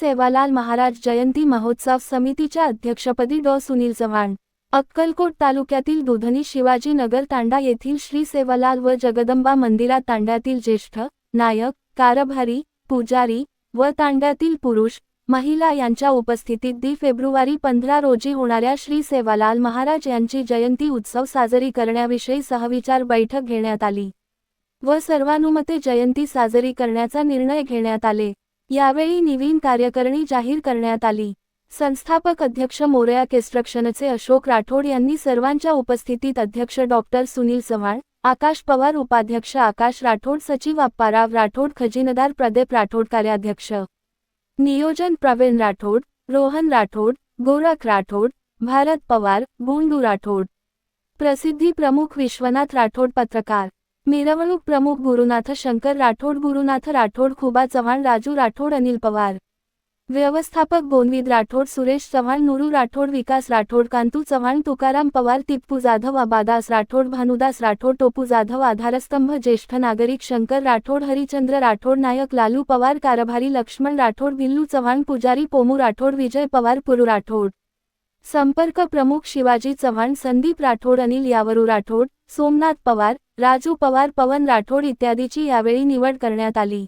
सेवालाल महाराज जयंती महोत्सव समितीच्या अध्यक्षपदी डॉ. सुनील चव्हाण अक्कलकोट तालुक्यातील दुधनी शिवाजी नगर तांडा येथील श्री सेवालाल व जगदंबा मंदिरात तांड्यातील ज्येष्ठ नायक कारभारी पुजारी व तांड्यातील पुरुष महिला यांच्या उपस्थितीत दि फेब्रुवारी पंधरा रोजी होणाऱ्या श्री सेवालाल महाराज यांची जयंती उत्सव साजरी करण्याविषयी सहविचार बैठक घेण्यात आली व सर्वानुमते जयंती साजरी करण्याचा निर्णय घेण्यात आले. यावेळी नवीन कार्यकारिणी जाहीर करण्यात आली. संस्थापक अध्यक्ष मोरया कन्स्ट्रक्शनचे अशोक राठोड यांनी सर्वांच्या उपस्थितीत अध्यक्ष डॉक्टर सुनील चव्हाण आकाश पवार उपाध्यक्ष आकाश राठोड सचिव अप्पाराव राठोड खजिनदार प्रदीप राठोड कार्याध्यक्ष. नियोजन प्रवीण राठोड रोहन राठोड गोरख राठोड भारत पवार गोंडू राठोड. प्रसिद्धी प्रमुख विश्वनाथ राठोड पत्रकार. मिरवणूक प्रमुख गुरुनाथ शंकर राठोड गुरुनाथ राठोड खुबा चव्हाण राजू राठोड अनिल पवार. व्यवस्थापक गोनविद राठोड सुरेश चव्हाण नुरू राठोड विकास राठोड कांतू चव्हाण तुकाराम पवार तिप्पू जाधव अबादास राठोड भानुदास राठोड टोपू जाधव आधारस्तंभ ज्येष्ठ नागरिक शंकर राठोड हरिचंद्र राठोड नायक लालू पवार कारभारी लक्ष्मण राठोड बिल्लू चव्हाण पुजारी पोमू राठोड विजय पवार पुरू राठोड. संपर्क प्रमुख शिवाजी चव्हाण संदीप राठोड अनिल यावरू राठोड सोमनाथ पवार राजू पवार पवन राठोड इत्यादीची यावेळी निवड करण्यात आली.